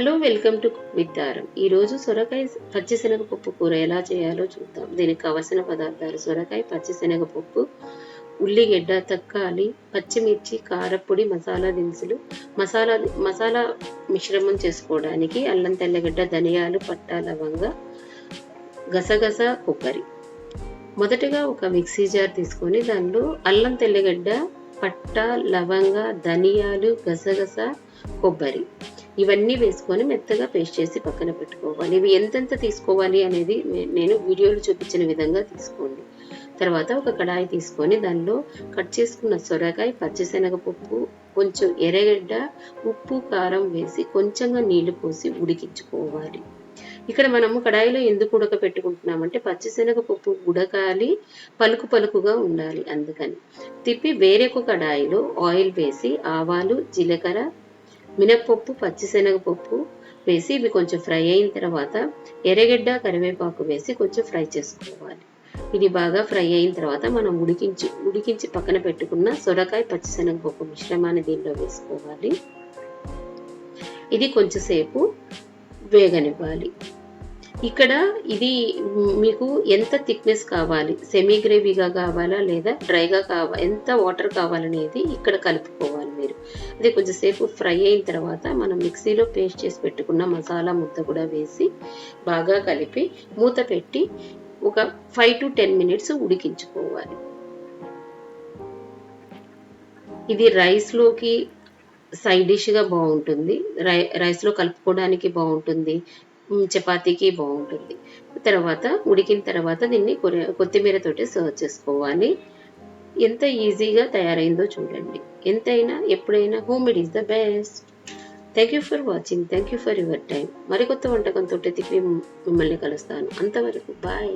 Hello welcome to with దారం ఈరోజు సొరకాయ పచ్చిశనగపప్పు కూర ఎలా చేయాలో చూద్దాం. దీనికి కావలసిన పదార్థాలు సొరకాయ పచ్చిశనగపప్పు ఉల్లిగడ్డ తక్కాలి పచ్చిమిర్చి కారపొడి మసాలా దినుసులు మసాలా మసాలా మిశ్రమం చేసుకోవడానికి అల్లం తెల్లగడ్డ ధనియాలు పట్టా లవంగ గసగస కొబ్బరి. మొదటగా ఒక మిక్సీ జార్ తీసుకొని దానిలో అల్లం తెల్లగడ్డ పట్ట లవంగ ధనియాలు గసగస కొబ్బరి. ఇవన్నీ వేసుకొని మెత్తగా పేస్ట్ చేసి పక్కన పెట్టుకోవాలి. ఇవి ఎంతెంత తీసుకోవాలి అనేది నేను వీడియోలో చూపించిన విధంగా తీసుకోండి. తర్వాత ఒక కడాయి తీసుకొని దానిలో కట్ చేసుకున్న సొరకాయ పచ్చిశనగపప్పు కొంచెం ఎర్రగడ్డ ఉప్పు కారం వేసి కొంచెంగా నీళ్ళు పోసి ఉడికించుకోవాలి. ఇక్కడ మనము కడాయిలో ఎందుకు ఉడక పెట్టుకుంటున్నామంటే పచ్చిశనగపప్పు ఉడకాలి పలుకు పలుకుగా ఉండాలి అందుకని. తిప్పి వేరొక కడాయిలో ఆయిల్ వేసి ఆవాలు జీలకర్ర మినప్పప్పు పచ్చిశనగపప్పు వేసి ఇవి కొంచెం ఫ్రై అయిన తర్వాత ఎర్రగడ్డ కరివేపాకు వేసి కొంచెం ఫ్రై చేసుకోవాలి. ఇది బాగా ఫ్రై అయిన తర్వాత మనం ఉడికించి ఉడికించి పక్కన పెట్టుకున్న సొరకాయ పచ్చిశనగపప్పు మిశ్రమాన్ని దీనిలో వేసుకోవాలి. ఇది కొంచెంసేపు వేగనివ్వాలి. ఇక్కడ ఇది మీకు ఎంత థిక్నెస్ కావాలి? సెమీ గ్రేవీగా కావాలా లేదా డ్రైగా కావా ఎంత వాటర్ కావాలనేది ఇక్కడ కలుపుకోవాలి. వేరు. అది కొంచెంసేపు ఫ్రై అయిన తర్వాత మనం మిక్సీలో పేస్ట్ చేసి పెట్టుకున్న మసాలా ముద్ద కూడా వేసి బాగా కలిపి మూత పెట్టి ఒక ఫైవ్ టు టెన్ మినిట్స్ ఉడికించుకోవాలి. ఇది రైస్లోకి సైడ్ డిష్గా బాగుంటుంది. రై రైస్లో కలుపుకోవడానికి బాగుంటుంది. చపాతీకి బాగుంటుంది. తర్వాత ఉడికిన తర్వాత దీన్ని కొత్తిమీరతోటి సర్వ్ చేసుకోవాలి. ఎంత ఈజీగా తయారైందో చూడండి. ఎంతైనా ఎప్పుడైనా home it is the best thank you for watching thank you for your time మరికొత్త వంటకంతో తిప్పి మిమ్మల్ని కలుస్తాను. అంతవరకు బాయ్